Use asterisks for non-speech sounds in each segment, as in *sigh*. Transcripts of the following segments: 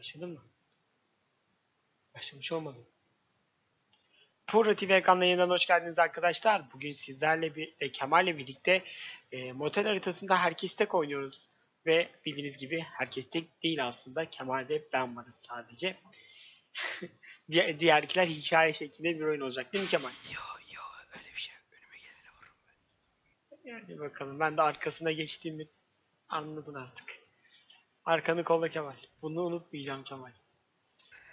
Başladın mı? Başlamış olmadı. Pro TV ekranına yeniden hoş geldiniz arkadaşlar. Bugün sizlerle bir e, Kemal'le birlikte e, motel haritasında herkes tek oynuyoruz. Ve bildiğiniz gibi herkes tek değil aslında. Kemal ve ben varız sadece. *laughs* Diğer, diğerkiler hikaye şeklinde bir oyun olacak değil mi Kemal? Yo yo öyle bir şey önüme gelene vururum ben. Yani bakalım ben de arkasına geçtiğimi anladın artık. Arkanı kolla Kemal. Bunu unutmayacağım Kemal.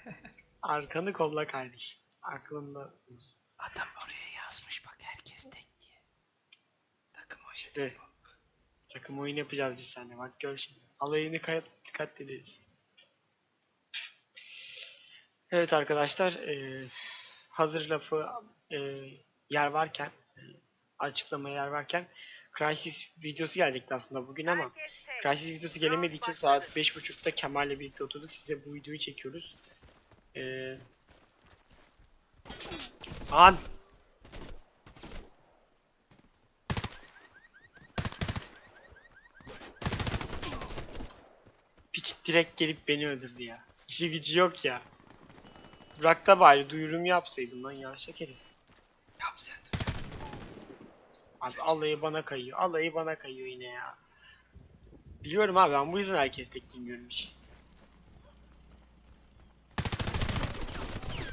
*laughs* Arkanı kolla kardeşim. Aklında olsun. Adam oraya yazmış bak herkes tek diye. Takım oyunu İşte. değil bu. Takım oyun yapacağız biz seninle. Bak gör şimdi. Alayını kayıt dikkat ederiz. Evet arkadaşlar. eee, hazır lafı eee, yer varken eee, açıklamaya yer varken Crysis videosu gelecekti aslında bugün ama Crysis videosu gelemediği için saat 5.30'da Kemal'le birlikte oturduk. Size bu videoyu çekiyoruz. Eee An! Piç direkt gelip beni öldürdü ya. İşi gücü yok ya. Bırak da bari duyurum yapsaydım lan ya şekerim. Yap sen. Abi alayı bana kayıyor. Alayı bana kayıyor yine ya. Biliyorum abi ben bu yüzden herkes tek görmüş.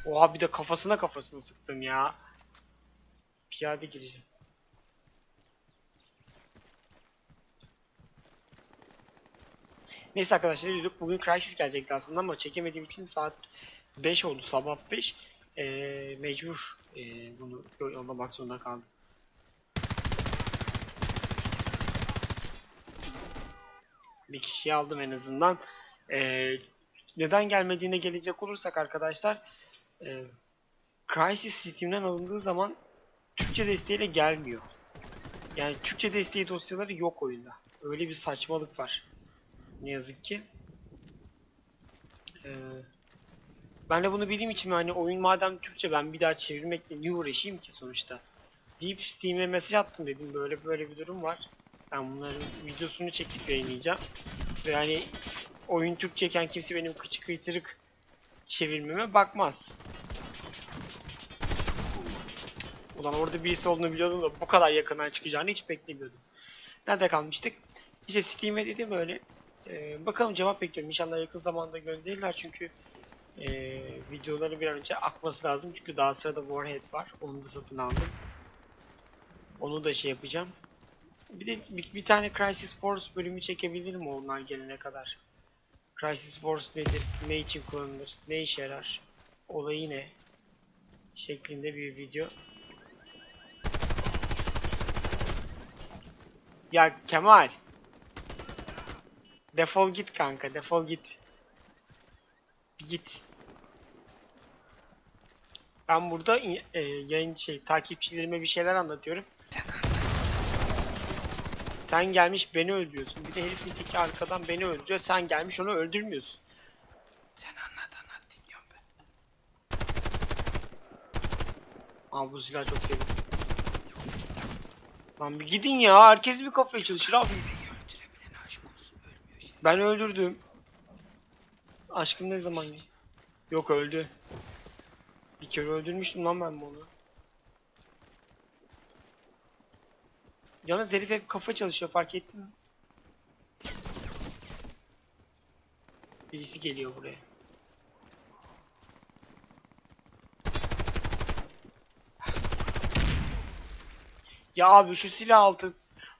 Oha bir de kafasına kafasına sıktım ya. Piyade gireceğim. Neyse arkadaşlar dedik bugün Crysis gelecekti aslında ama çekemediğim için saat 5 oldu sabah 5. Ee, mecbur ee, bunu yollamak zorunda kaldım. Bir kişiyi aldım en azından. Ee, neden gelmediğine gelecek olursak arkadaşlar e, Crysis Steam'den alındığı zaman Türkçe desteğiyle gelmiyor. Yani Türkçe desteği dosyaları yok oyunda. Öyle bir saçmalık var. Ne yazık ki. Ee, ben de bunu bildiğim için hani oyun madem Türkçe ben bir daha çevirmekle niye uğraşayım ki sonuçta. Deyip Steam'e mesaj attım dedim böyle böyle bir durum var. Ben bunların videosunu çekip yayınlayacağım. Ve yani oyun Türkçeyken kimse benim kıçı kıytırık çevirmeme bakmaz. Ulan orada birisi olduğunu biliyordum da bu kadar yakından çıkacağını hiç beklemiyordum. Nerede kalmıştık? İşte Steam'e dedim öyle. Ee, bakalım cevap bekliyorum. İnşallah yakın zamanda gönderirler çünkü ee, videoları bir an önce akması lazım. Çünkü daha sırada Warhead var. Onu da satın aldım. Onu da şey yapacağım. Bir de bir, bir tane Crisis Force bölümü çekebilirim onlar gelene kadar. Crisis Force nedir? Ne için kullanılır? Ne işe yarar? Olayı ne? Şeklinde bir video. Ya Kemal. Defol git kanka, defol git. Git. Ben burada e, yayın şey takipçilerime bir şeyler anlatıyorum. Sen gelmiş beni öldürüyorsun. Bir de herifin teki arkadan beni öldürüyor. Sen gelmiş onu öldürmüyorsun. Sen anlat anlat dinliyorum ben. Abi bu silahı çok sevdim. Lan bir gidin ya. Herkes bir kafaya çalışır abi. Beni öldürebilene aşk olsun ölmüyor işte. Ben öldürdüm. Aşkım ne zaman? Yok öldü. Bir kere öldürmüştüm lan ben bunu. Yalnız herif hep kafa çalışıyor fark ettin mi? Birisi geliyor buraya. Ya abi şu silah altı.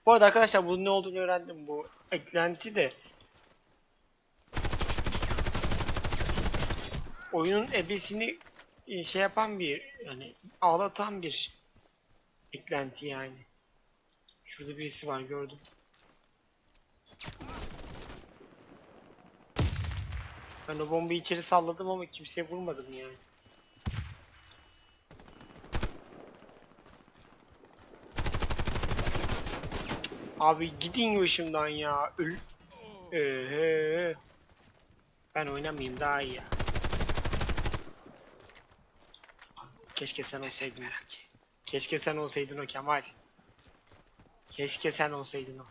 Bu arada arkadaşlar bunun ne olduğunu öğrendim bu eklenti de. Oyunun ebesini e, şey yapan bir yani ağlatan bir eklenti yani. Şurada birisi var gördüm. Ben o bombayı içeri salladım ama kimseye vurmadım yani. Abi gidin başımdan ya. Öl. Ehe. Ben oynamayayım daha iyi ya. Keşke sen olsaydın. Keşke sen olsaydın o Kemal. Keşke sen olsaydın o.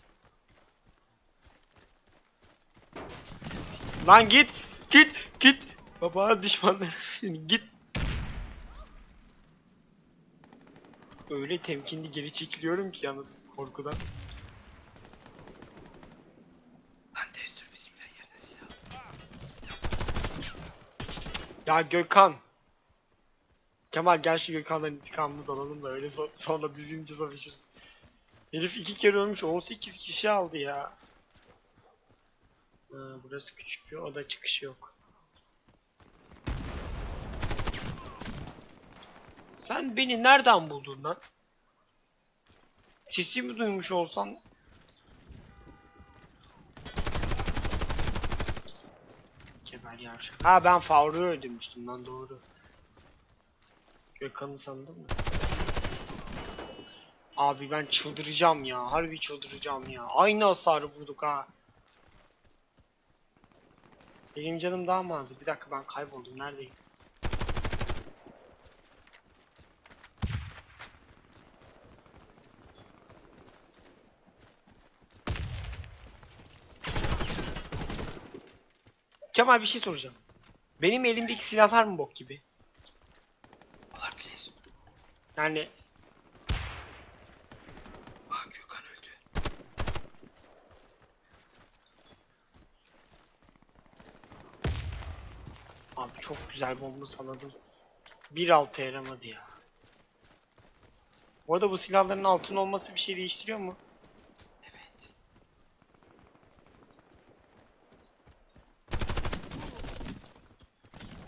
Lan git! Git! Git. Baba düşman. *laughs* Git. Öyle temkinli geri çekiliyorum ki yalnız korkudan. Lan destur bismillah yerden silah. Ya Gökhan. Kemal gel şu Gökhan'dan intikamımızı alalım da öyle so- sonra düzgünce savaşırız. Herif iki kere ölmüş 18 kişi aldı ya. Ha, burası küçük bir oda çıkışı yok. Sen beni nereden buldun lan? Sesimi duymuş olsan Kemal Yavşak. Ha ben Faruk'u öldürmüştüm lan doğru. Gökhan'ı sandım mı? Abi ben çıldıracağım ya. Harbi çıldıracağım ya. Aynı hasarı vurduk ha. Benim canım daha mı azdı? Bir dakika ben kayboldum. Neredeyim? Kemal bir şey soracağım. Benim elimdeki silahlar mı bok gibi? Olabilir. Yani Abi çok güzel bomba. Bir altı yaramadı ya. Bu arada bu silahların altın olması bir şey değiştiriyor mu? Evet.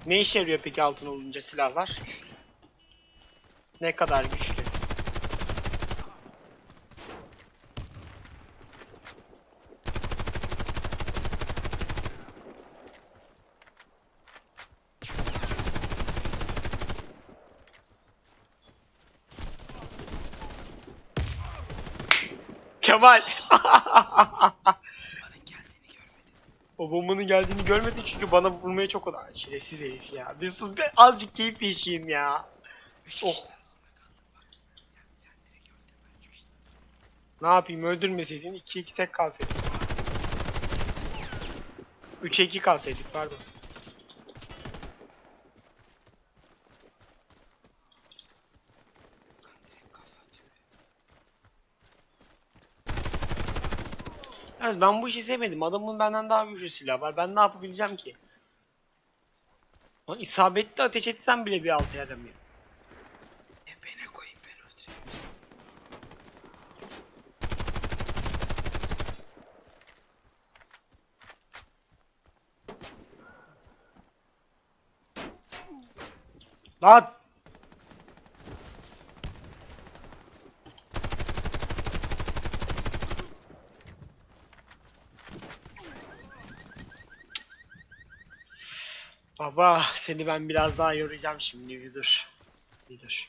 Ne işe yarıyor peki altın olunca silahlar? Ne kadar güçlü? Kemal! O bombanın geldiğini görmedi çünkü bana vurmaya çok olan şerefsiz herif ya. Bir sus be azıcık keyif yaşayayım ya. Oh. Ne yapayım öldürmeseydin 2-2 tek kalsaydık. 3'e 2 kalsaydık pardon. Gökhan direkt kafa atıyor. Evet ben bu işi sevmedim. Adamın benden daha güçlü silah var. Ben ne yapabileceğim ki? Lan isabetli ateş etsem bile bir altı yaramıyor. E beni koyayım ben öldüreyim. Lan! Baba seni ben biraz daha yoracağım şimdi bir dur. Bir dur.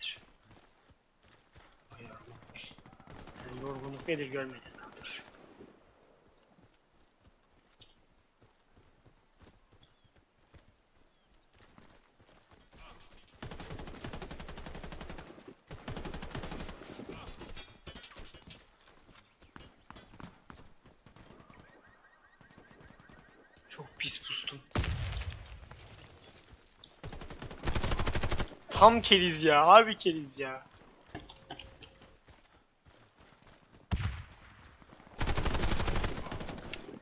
Dur. Ay Allah'ım. Sen yorgunluk nedir görmedin lan dur. Çok pis pustum. Tam keriz ya, harbi keriz ya.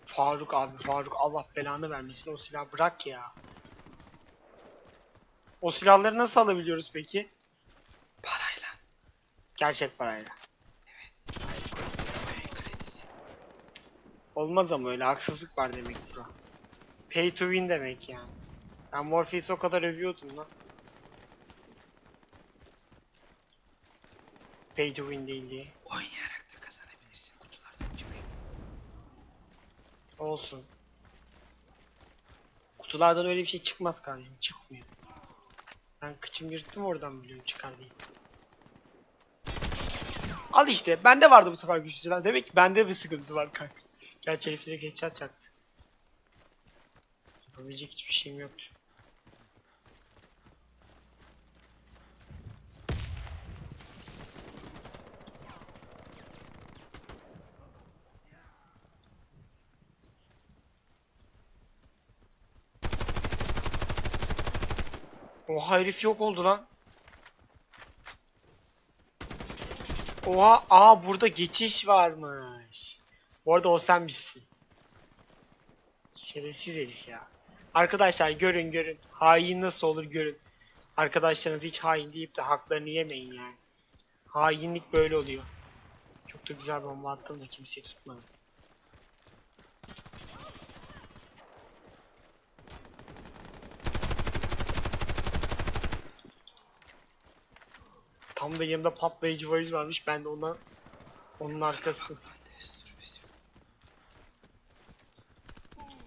Faruk abi, Faruk Allah belanı vermesin o silahı bırak ya. O silahları nasıl alabiliyoruz peki? Parayla. Gerçek parayla. Olmaz ama öyle haksızlık var demek burada. Pay to win demek yani. Ben Morpheus'u o kadar övüyordum lan. Pay to win değil diye. Oynayarak da kazanabilirsin kutulardan çıkıyor. Olsun. Kutulardan öyle bir şey çıkmaz kardeşim. Çıkmıyor. Ben kıçım yırttım oradan biliyorum çıkar diye. Al işte. Bende vardı bu sefer güçlü silah. Demek ki bende bir sıkıntı var kanka. Gerçi herif direkt headshot çaktı. Yapabilecek hiçbir şeyim yoktu. Oha herif yok oldu lan. Oha aa burada geçiş varmış. Bu arada o sen misin? Şerefsiz herif ya. Arkadaşlar görün görün. Hain nasıl olur görün. Arkadaşlarınız hiç hain deyip de haklarını yemeyin yani. Hainlik böyle oluyor. Çok da güzel bomba attım da kimseyi tutmadım. Tam da yanımda patlayıcı valiz varmış. Ben de ondan onun arkasında.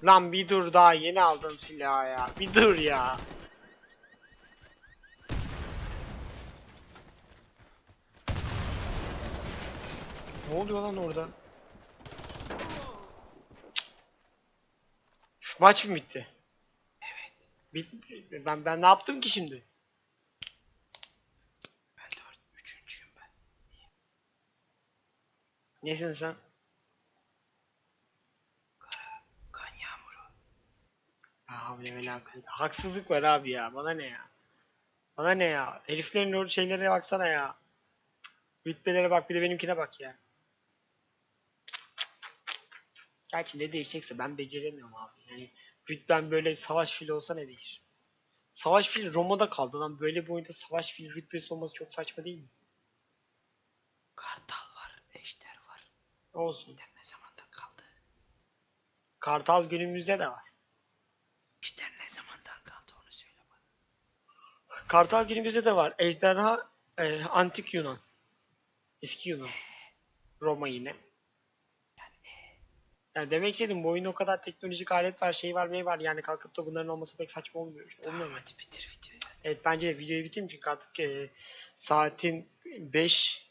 Lan bir dur daha yeni aldım silahı ya. Bir dur ya. Ne oluyor lan orada? Maç mı bitti? Evet. Bit ben ben ne yaptım ki şimdi? Ben dört. Üçüncüyüm ben. Nesin sen? Kan yağmuru. Ve la kuvvete. Haksızlık var abi ya. Bana ne ya? Bana ne ya? Heriflerin o şeylere baksana ya. Rütbelere bak bir de benimkine bak ya. Gerçi ne değişecekse ben beceremiyorum abi. Yani rütben böyle savaş fili olsa ne değişir? Savaş fili Roma'da kaldı lan. Böyle bir oyunda savaş fili rütbesi olması çok saçma değil mi? Kartal. Olsun. Ejder ne zamandan kaldı? Kartal günümüzde de var. Ejder ne zamandan kaldı onu söyle bana. Kartal günümüzde de var. Ejderha e, antik Yunan. Eski Yunan. Roma yine. Yani e, Yani demek istedim bu oyunda o kadar teknolojik alet var, şey var, ne var yani kalkıp da bunların olması pek saçma olmuyor. İşte tamam olmuyor mu? hadi bitir videoyu. Evet bence de videoyu bitireyim çünkü artık e, saatin 5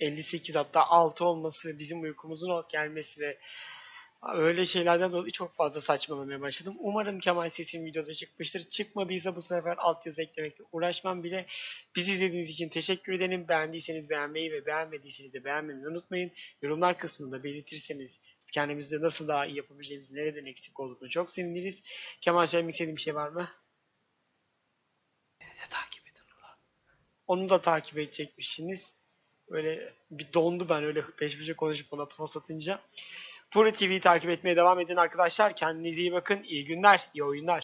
58 hatta 6 olması bizim uykumuzun o gelmesi ve öyle şeylerden dolayı çok fazla saçmalamaya başladım. Umarım Kemal sesim videoda çıkmıştır. Çıkmadıysa bu sefer altyazı eklemekle uğraşmam bile. Bizi izlediğiniz için teşekkür ederim. Beğendiyseniz beğenmeyi ve beğenmediyseniz de beğenmeyi unutmayın. Yorumlar kısmında belirtirseniz kendimizde nasıl daha iyi yapabileceğimiz, nereden eksik olduğunu çok seviniriz. Kemal söylemek istediğin bir şey var mı? Beni de takip edin ulan. Onu da takip edecekmişsiniz. Böyle bir dondu ben öyle peş peşe konuşup ona pas atınca. Puri TV'yi takip etmeye devam edin arkadaşlar. Kendinize iyi bakın. İyi günler, iyi oyunlar.